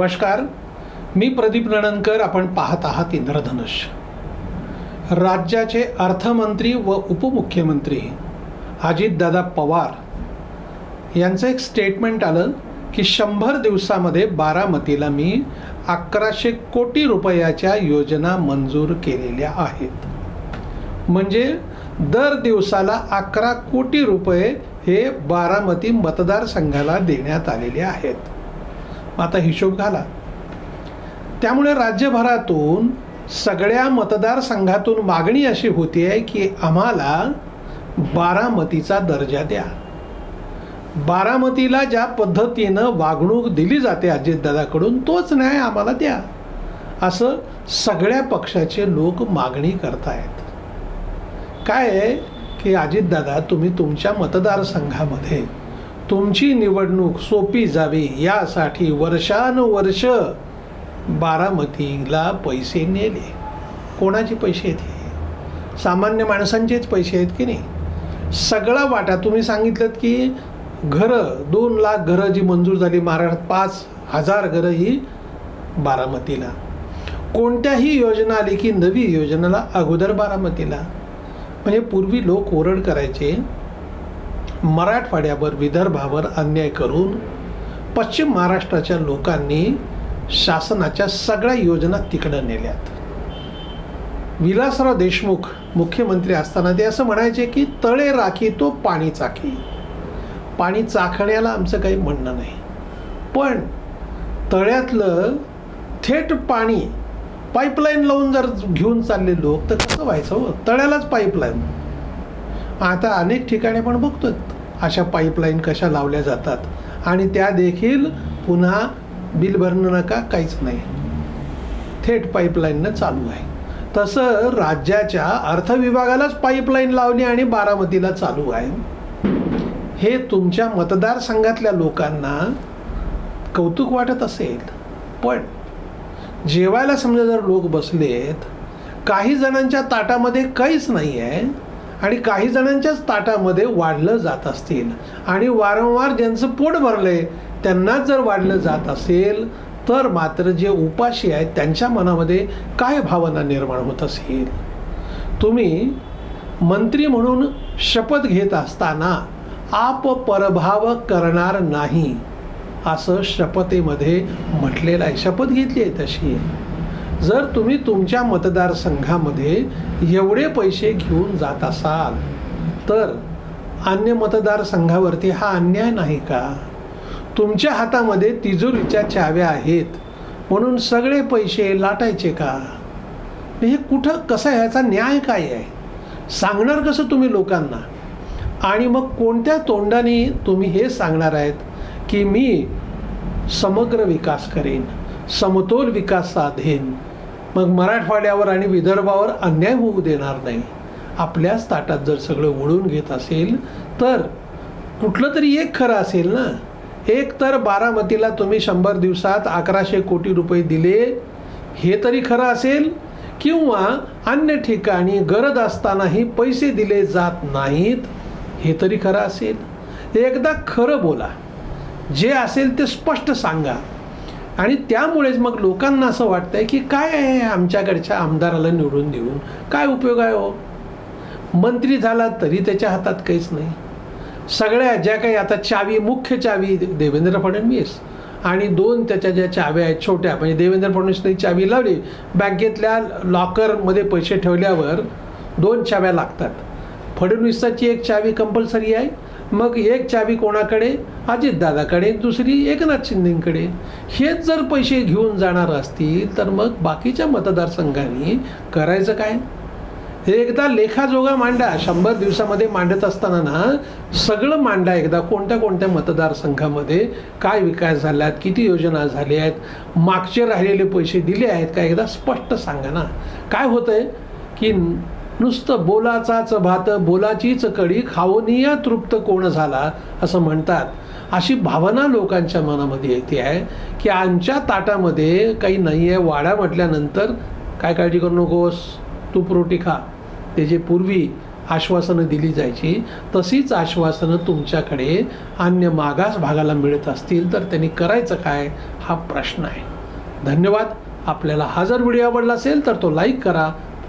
नमस्कार. मी प्रदीप नणनकर आपण पाहत आहात इंद्रधनुष. राज्याचे अर्थमंत्री व उपमुख्यमंत्री अजितदादा पवार यांचं एक स्टेटमेंट आलं की शंभर दिवसामध्ये बारामतीला मी अकराशे कोटी रुपयाच्या योजना मंजूर केलेल्या आहेत. म्हणजे दर दिवसाला अकरा कोटी रुपये हे बारामती मतदारसंघाला देण्यात आलेले आहेत. आता हिशोब घाला. त्यामुळे राज्यभरातून सगळ्या मतदारसंघातून मागणी अशी होती आहे की आम्हाला बारामतीचा दर्जा द्या. बारामतीला ज्या पद्धतीनं वागणूक दिली जाते अजितदादाकडून तोच न्याय आम्हाला द्या. असं सगळ्या पक्षाचे लोक मागणी करतायत. काय की अजितदादा तुम्ही तुमच्या मतदारसंघामध्ये तुमची निवडणूक सोपी जावी यासाठी वर्षानुवर्ष बारामतीला पैसे नेले. कोणाचे पैसे आहेत हे? सामान्य माणसांचेच पैसे आहेत की नाही? सगळा वाटा तुम्ही सांगितलं की घरं दोन लाख घरं जी मंजूर झाली महाराष्ट्रात पाच हजार घरं ही बारामतीला. कोणत्याही योजना आली की नवी योजनेला अगोदर बारामतीला. म्हणजे पूर्वी लोक ओरड करायचे मराठवाड्यावर विदर्भावर अन्याय करून पश्चिम महाराष्ट्राच्या लोकांनी शासनाच्या सगळ्या योजना तिकडं नेल्यात. विलासराव देशमुख मुख्यमंत्री असताना ते असं म्हणायचे की तळे राखी तो पाणी चाकी. पाणी चाखण्याला आमचं काही म्हणणं नाही. पण तळ्यातलं थेट पाणी पाईपलाईन लावून जर घेऊन चालले लोक तर कसं व्हायचं हो? तळ्यालाच पाईपलाईन. आता अनेक ठिकाणी पण बघतोय. अशा पाईपलाईन कशा लावल्या जातात? आणि त्या देखील पुन्हा बिल भरणं नका काहीच नाही. थेट पाईपलाईननं चालू आहे. तसं राज्याच्या अर्थविभागालाच पाईपलाईन लावली आणि बारामतीला चालू आहे. हे तुमच्या मतदारसंघातल्या लोकांना कौतुक वाटत असेल. पण जेवायला समजा जर लोक बसलेत काही जणांच्या ताटामध्ये काहीच नाही आहे आणि काही जणांच्याच ताटामध्ये वाढलं जात असतील. आणि वारंवार ज्यांचं पोट भरलंय त्यांनाच जर वाढलं जात असेल तर मात्र जे उपाशी आहेत त्यांच्या मनामध्ये काय भावना निर्माण होत असेल? तुम्ही मंत्री म्हणून शपथ घेत असताना आप परभाव करणार नाही असं शपथेमध्ये म्हटलेलं आहे. शपथ घेतली आहे तशी. जर तुम्ही तुमच्या मतदारसंघामध्ये एवढे पैसे घेऊन जात असाल तर अन्य मतदारसंघावरती हा अन्याय नाही का? तुमच्या हातामध्ये तिजोरीच्या चाव्या आहेत म्हणून सगळे पैसे लाटायचे का? हे कुठं कसं ह्याचा न्याय काय आहे? सांगणार कसं तुम्ही लोकांना? आणि मग कोणत्या तोंडाने तुम्ही हे सांगणार आहेत की मी समग्र विकास करेन समतोल विकास साधेन मग मराठवाड्यावर आणि विदर्भावर अन्याय होऊ देणार नाही. आपल्याच ताटात जर सगळं ओढून घेत असेल तर कुठलं तरी एक खरं असेल ना? एक तर बारामतीला तुम्ही शंभर दिवसात अकराशे कोटी रुपये दिले हे तरी खरं असेल? किंवा अन्य ठिकाणी गरज असतानाही पैसे दिले जात नाहीत हे तरी खरं असेल? एकदा खरं बोला. जे असेल ते स्पष्ट सांगा. आणि त्यामुळेच मग लोकांना असं वाटतंय की काय आहे आमच्याकडच्या आमदाराला निवडून देऊन? काय उपयोग आहे हो? मंत्री झाला तरी त्याच्या हातात काहीच नाही. सगळ्या ज्या काही आता चावी मुख्य चावी देवेंद्र फडणवीस आणि दोन त्याच्या ज्या चाव्या आहेत छोट्या म्हणजे देवेंद्र फडणवीसने चावी लावली बँकेतल्या लॉकरमध्ये पैसे ठेवल्यावर दोन चाव्या लागतात. फडणवीसाची एक चावी कंपल्सरी आहे मग एक चावी कोणाकडे? अजितदादाकडे. दुसरी एकनाथ शिंदेकडे. हेच जर पैसे घेऊन जाणार असतील तर मग बाकीच्या मतदारसंघांनी करायचं काय? एकदा लेखाजोगा मांडा. शंभर दिवसामध्ये मांडत असताना ना सगळं मांडा एकदा. कोणत्या कोणत्या मतदारसंघामध्ये काय विकास झाला आहेत किती योजना झाल्या आहेत मागचे राहिलेले पैसे दिले आहेत का? एकदा स्पष्ट सांगा ना. काय होतं आहे की नुसतं बोलाचाच भात बोलाचीच कडी खाऊनिया तृप्त कोण झाला असं म्हणतात. अशी भावना लोकांच्या मनामध्ये येते आहे की आमच्या ताटामध्ये काही नाही आहे वाड्या म्हटल्यानंतर काय काळजी करू नकोस? तूप रोटी खा. ते जे पूर्वी आश्वासनं दिली जायची तशीच आश्वासनं तुमच्याकडे अन्य मागास भागाला मिळत असतील तर त्यांनी करायचं काय? हा प्रश्न आहे. धन्यवाद. आपल्याला हा जर व्हिडिओ आवडला असेल तर तो लाईक करा